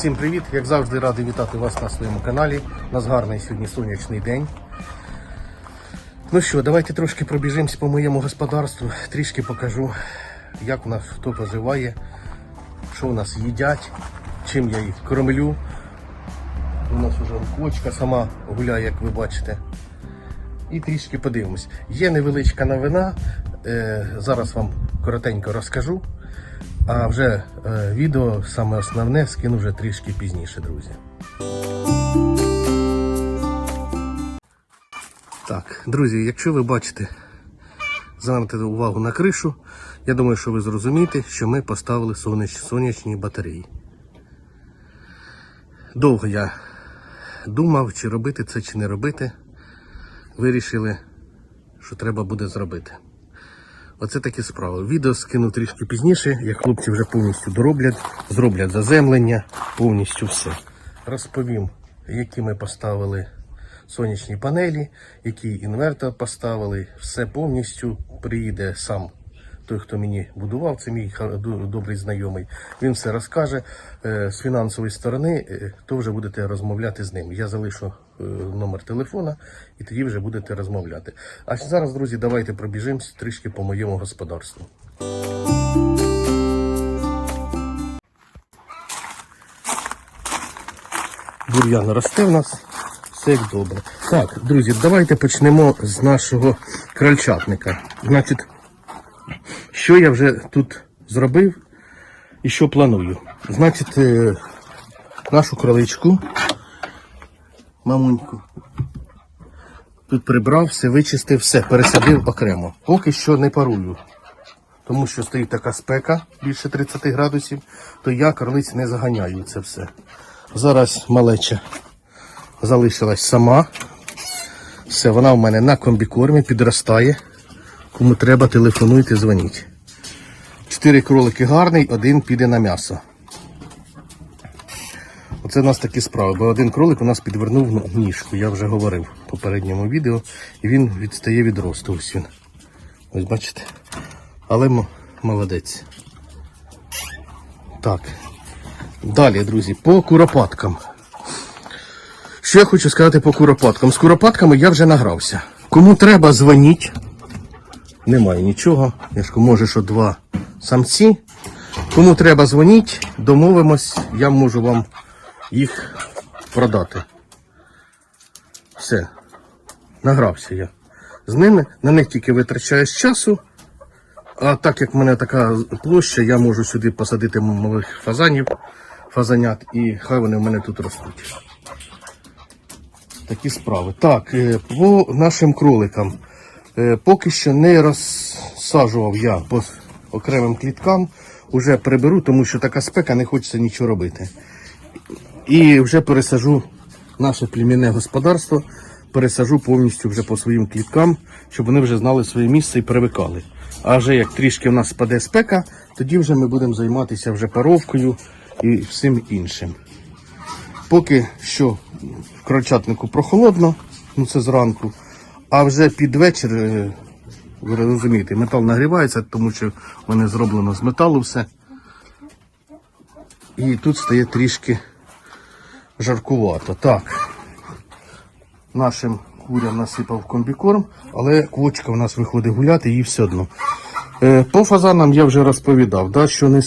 Всім привіт! Як завжди радий вітати вас на своєму каналі. У нас гарний сьогодні сонячний день. Ну що, давайте трошки пробіжимось по моєму господарству, трішки покажу, як у нас хто поживає, що у нас їдять, чим я їх кормлю. У нас вже кочка сама гуляє, як ви бачите. І трішки подивимось. Є невеличка новина. Е, зараз вам коротенько розкажу. А вже е, відео, саме основне, скину вже трішки пізніше, друзі. Так, друзі, якщо ви бачите, звернете увагу на кришу, я думаю, що ви зрозумієте, що ми поставили сонячні, сонячні батареї. Довго я думав, чи робити це, чи не робити. Вирішили, що треба буде зробити. Оце такі справи. Відео скину трішки пізніше, як хлопці вже повністю дороблять, зроблять заземлення, повністю все. Розповім, які ми поставили сонячні панелі, який інвертор поставили, все повністю приїде сам. Той, хто мені будував, це мій добрий знайомий. Він все розкаже Е, з фінансової сторони, е, то вже будете розмовляти з ним. Я залишу номер телефона і тоді вже будете розмовляти. А зараз, друзі, давайте пробіжимось трішки по моєму господарству. Бур'ян росте в нас. Все як добре. Так, друзі, давайте почнемо з нашого крольчатника. Значить, що я вже тут зробив і що планую. Значить, е, нашу кроличку, мамуньку, тут прибрав, все вичистив, все, пересадив окремо. Поки що не парую. Тому що стоїть така спека більше 30 градусів, то я кролиць не заганяю це все. Зараз малеча залишилась сама. Все, вона в мене на комбікормі підростає. Кому треба, телефонуйте, дзвоніть. Чотири кролики гарний, один піде на м'ясо. Оце у нас такі справи, бо один кролик у нас підвернув ну, ніжку, я вже говорив в попередньому відео, і він відстає від росту. Ось він. Ось бачите. Але молодець. Так. Далі, друзі, по куропаткам. Що я хочу сказати по куропаткам? З куропатками я вже награвся. Кому треба, дзвоніть. Немає нічого. Я ж може, що два самці. Кому треба, дзвоніть, домовимось, я можу вам їх продати. Все. Награвся я. З ними на них тільки витрачаєш часу. А так як в мене така площа, я можу сюди посадити малих фазанів, фазанят, і хай вони в мене тут ростуть. Такі справи. Так, е, по нашим кроликам. Е, Поки що не розсаджував я по окремим кліткам. Уже приберу, тому що така спека, не хочеться нічого робити. І вже пересажу наше племінне господарство, пересажу повністю вже по своїм кліткам, щоб вони вже знали своє місце і привикали. А вже як трішки в нас спаде спека, тоді вже ми будемо займатися вже паровкою і всім іншим. Поки що в крольчатнику прохолодно, ну це зранку, а вже під вечір, е, ви розумієте, метал нагрівається, тому що воно зроблено з металу все. І тут стає трішки жаркувато. Так. Нашим курям насипав комбікорм, але квочка у нас виходить гуляти, їй все одно. Е, по фазанам я вже розповідав, да, що не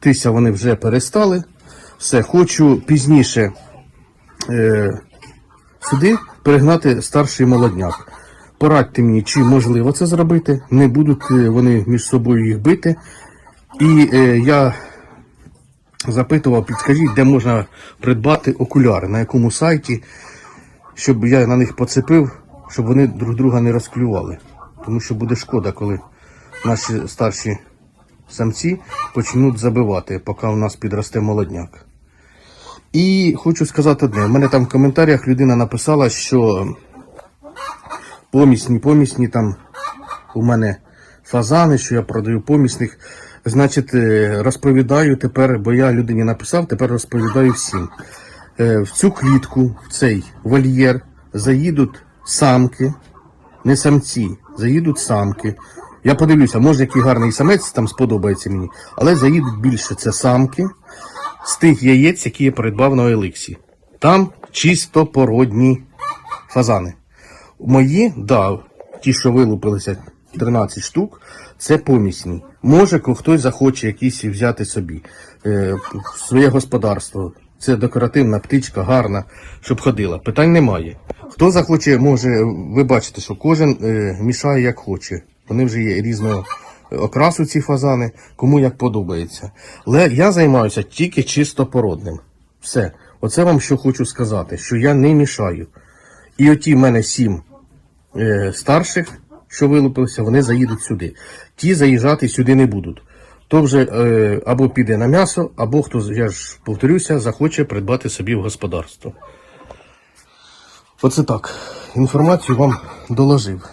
тися вони вже перестали. Все, хочу пізніше е, сюди перегнати старший молодняк. Порадьте мені, чи можливо це зробити. Не будуть е, вони між собою їх бити. І е, я запитував, підскажіть, де можна придбати окуляри, на якому сайті, щоб я на них поцепив, щоб вони друг друга не розклювали. Тому що буде шкода, коли наші старші самці почнуть забивати, поки у нас підросте молодняк. І хочу сказати одне. У мене там в коментарях людина написала, що помісні, помісні там у мене фазани, що я продаю помісних. Значить, е, розповідаю тепер, бо я людині написав, тепер розповідаю всім. Е, В цю клітку, в цей вольєр заїдуть самки, не самці, заїдуть самки. Я подивлюся, може який гарний самець там сподобається мені, але заїдуть більше це самки. з тих яєць, які я придбав на Еликсі. Там чисто породні фазани. Мої, да, ті, що вилупилися 13 штук, це помісні. Може, хтось захоче якісь взяти собі е, своє господарство. Це декоративна птичка, гарна, щоб ходила. Питань немає. Хто захоче, може, ви бачите, що кожен е, мішає як хоче. Вони вже є різного окрасу ці фазани, кому як подобається. Але я займаюся тільки чисто породним. Все. Оце вам що хочу сказати, що я не мішаю. І оті в мене сім е, старших, що вилупилися, вони заїдуть сюди. Ті заїжджати сюди не будуть. То вже е, або піде на м'ясо, або хто, я ж повторюся, захоче придбати собі в господарство. Оце так. Інформацію вам доложив.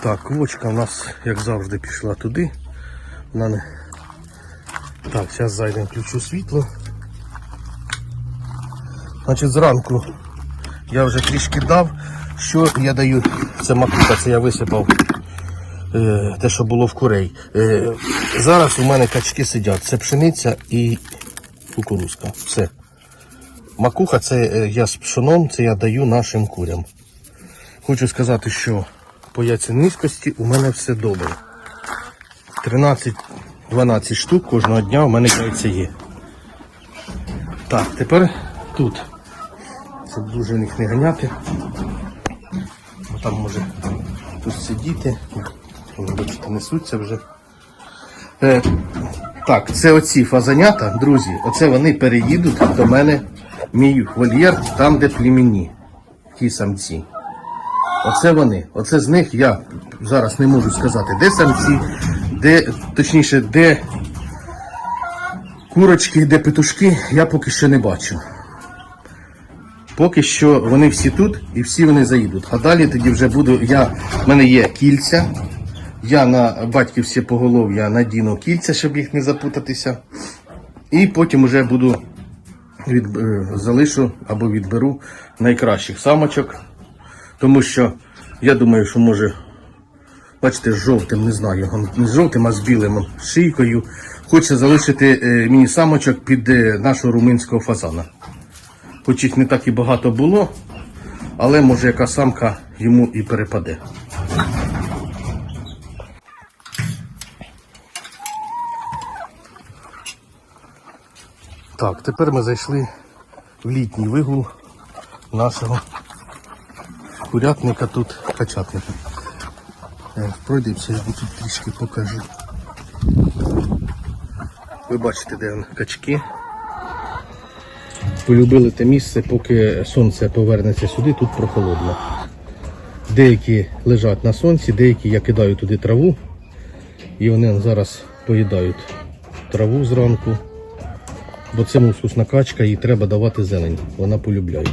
Так, квочка у нас, як завжди, пішла туди. Вона не... Так, зараз зайдемо, включу світло. Значить, зранку я вже трішки дав. Що я даю? Це макуха, це я висипав е, те, що було в курей. Е, зараз у мене качки сидять. Це пшениця і кукурузка. Все. Макуха це е, я з пшоном, це я даю нашим курям. Хочу сказати, що по яйценискості у мене все добре. 13-12 штук кожного дня у мене яйця є. Так, тепер тут. Щоб дуже їх не ганяти. Там може тут сидіти. Бачите, несуться вже. Е, так, це оці фазанята, друзі, оце вони переїдуть до мене мій вольєр, там, де племінні, ті самці. Оце вони. Оце з них я зараз не можу сказати, де самці, де, точніше, де курочки, де петушки, я поки що не бачу. Поки що вони всі тут і всі вони заїдуть. А далі тоді вже буду. Я, в мене є кільця. Я на батьківське поголов'я надіну кільця, щоб їх не запутатися. І потім вже буду від, е, залишу або відберу найкращих самочок. Тому що я думаю, що може, бачите, з жовтим, не знаю, не з жовтим, а з білим шийкою. Хоче залишити е, мені самочок під е, нашого румунського фазана. Хоч їх не так і багато було, але може яка самка йому і перепаде. Так, тепер ми зайшли в літній вигул нашого курятника тут качатника. Е, Пройдемося, я тут трішки покажу. Ви бачите, де он качки. Полюбили те місце, поки сонце повернеться сюди, тут прохолодно. Деякі лежать на сонці, деякі я кидаю туди траву. І вони зараз поїдають траву зранку. Бо це мускусна качка, їй треба давати зелень. Вона полюбляє.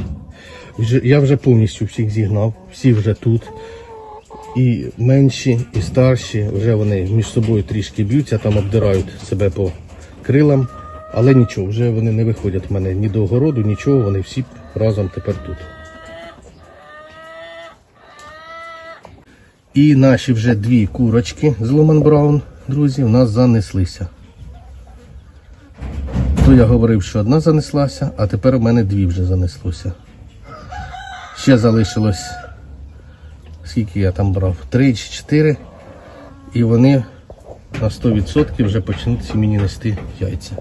Я вже повністю всіх зігнав, всі вже тут. І менші, і старші, вже вони між собою трішки б'ються, там обдирають себе по крилам. Але нічого, вже вони не виходять в мене ні до огороду, нічого, вони всі разом тепер тут. І наші вже дві курочки з Ломан Браун, друзі, в нас занеслися. То я говорив, що одна занеслася, а тепер у мене дві вже занеслося. Ще залишилось, скільки я там брав? Три чи чотири. І вони на 100% вже почнуть мені нести яйця.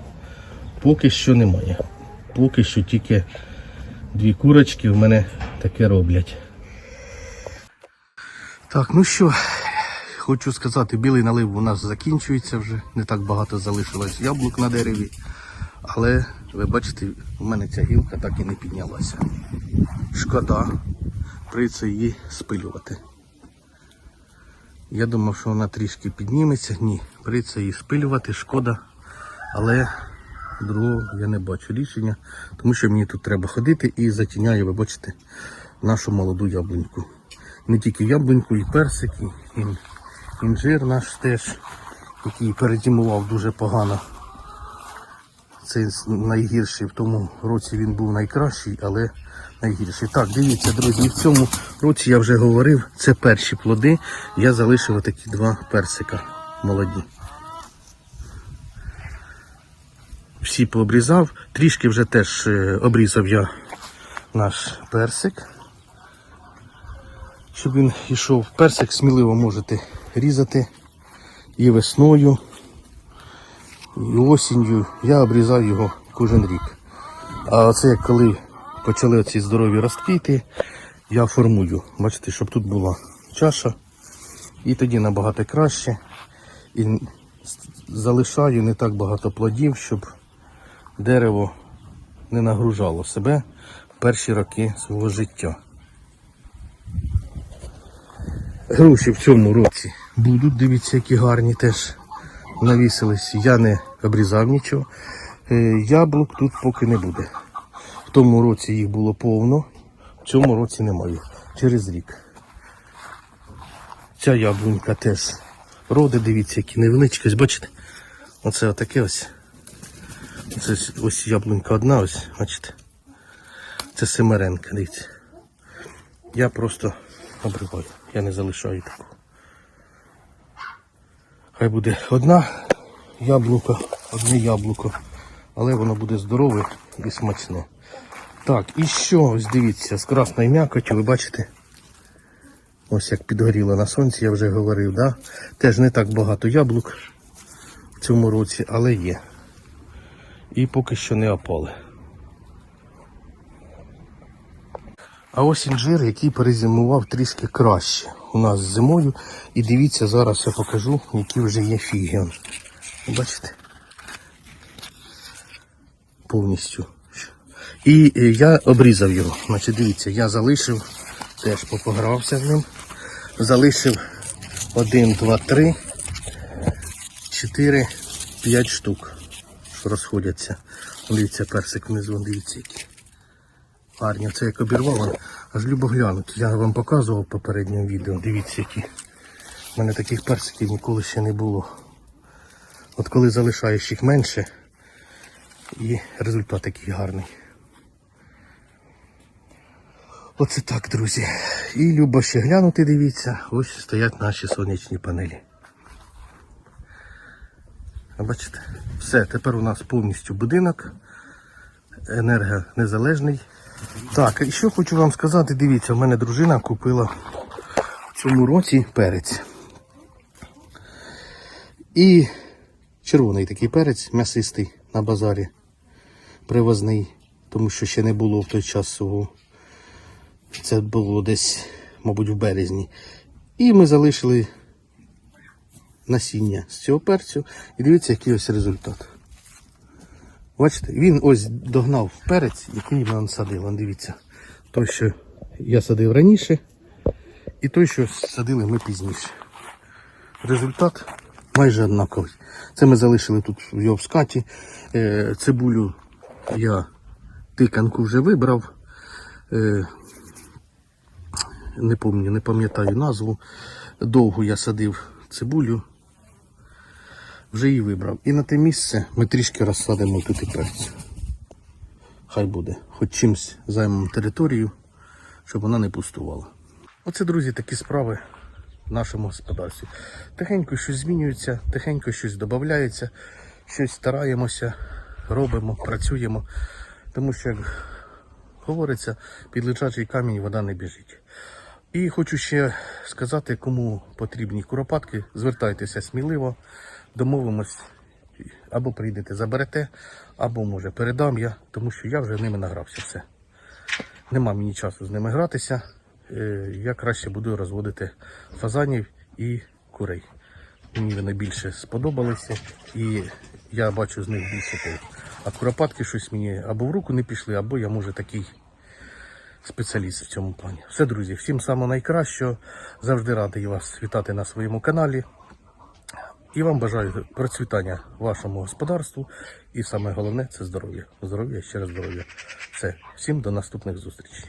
Поки що немає. Поки що тільки дві курочки в мене таке роблять. Так, ну що, хочу сказати, білий налив у нас закінчується вже. Не так багато залишилось яблук на дереві. Але ви бачите, у мене ця гілка так і не піднялася. Шкода, прийдеться її спилювати. Я думав, що вона трішки підніметься. Ні, прийдеться її спилювати, шкода. Але другого я не бачу рішення, тому що мені тут треба ходити і затіняю, ви бачите, нашу молоду яблуньку. Не тільки яблуньку, і персик, і інжир наш теж, який передімував дуже погано. Це найгірший, в тому році він був найкращий, але найгірший. Так, дивіться, друзі, в цьому році я вже говорив, це перші плоди. Я залишив такі два персика молоді. Всі пообрізав. Трішки вже теж е, обрізав я наш персик. Щоб він йшов. Персик сміливо можете різати і весною, і осінню. Я обрізав його кожен рік. А оце коли почали оці здорові ростки йти, я формую. Бачите, щоб тут була чаша. І тоді набагато краще. І залишаю не так багато плодів, щоб дерево не нагружало себе в перші роки свого життя. Груші в цьому році будуть, дивіться, які гарні теж навісились. Я не обрізав нічого. Е, Яблук тут поки не буде. В тому році їх було повно, в цьому році немає. Через рік. Ця яблунька теж роди, дивіться, які невеличкі. Бачите? Оце отаке ось. Це ось- яблунька одна, ось, бачите. Це семеренка, дивіться. Я просто обриваю, я не залишаю таку. Хай буде одна яблука, одне яблуко, але воно буде здорове і смачне. Так, і що, ось дивіться, з красною м'якотю, ви бачите? Ось як підгоріло на сонці, я вже говорив, да? Теж не так багато яблук в цьому році, але є. І поки що не опали. А ось інжир, який перезимував трішки краще у нас зимою. І дивіться, зараз я покажу, які вже є фіги. Бачите? Повністю. І е, я обрізав його. Значить, дивіться, я залишив, теж попогрався з ним. Залишив 1, 2, 3, 4, 5 штук, розходяться. Дивіться, персик внизу, дивіться який. Гарні, це як обірвало, аж любо глянути. Я вам показував в попередньому відео. Дивіться, які. У мене таких персиків ніколи ще не було. От коли залишаєш їх менше, і результат такий гарний. Оце так, друзі. І любо ще глянути, дивіться, ось стоять наші сонячні панелі. Бачите? Все, тепер у нас повністю будинок енергонезалежний. Так, і що хочу вам сказати, дивіться, в мене дружина купила в цьому році перець. І червоний такий перець, м'ясистий на базарі, привозний, тому що ще не було в той час свого. Це було десь, мабуть, в березні. І ми залишили насіння з цього перцю. І дивіться, який ось результат. Бачите, він ось догнав перець, який ми садили. Дивіться. Той, що я садив раніше, і той, що садили ми пізніше. Результат майже однаковий. Це ми залишили тут в його в скаті. Е, цибулю я тиканку вже вибрав. Е, не пам'ятаю, не пам'ятаю назву. Довго я садив цибулю. Вже її вибрав. І на те місце ми трішки розсадимо тут і перцю. Хай буде. Хоч чимось займемо територію, щоб вона не пустувала. Оце, друзі, такі справи в нашому господарстві. Тихенько щось змінюється, тихенько щось додається, щось стараємося, робимо, працюємо. Тому що, як говориться, під лежачий камінь вода не біжить. І хочу ще сказати, кому потрібні куропатки, звертайтеся сміливо, домовимось, або прийдете, заберете, або може передам я, тому що я вже ними награвся все. Нема мені часу з ними гратися. Е, Я краще буду розводити фазанів і курей. Мені вони більше сподобалися і я бачу з них більше толку. А куропатки щось мені або в руку не пішли, або я може такий спеціаліст в цьому плані. Все, друзі, всім самого найкращого. Завжди радий вас вітати на своєму каналі. І вам бажаю процвітання вашому господарству. І саме головне це здоров'я. Здоров'я, ще раз здоров'я. Все, всім до наступних зустрічей.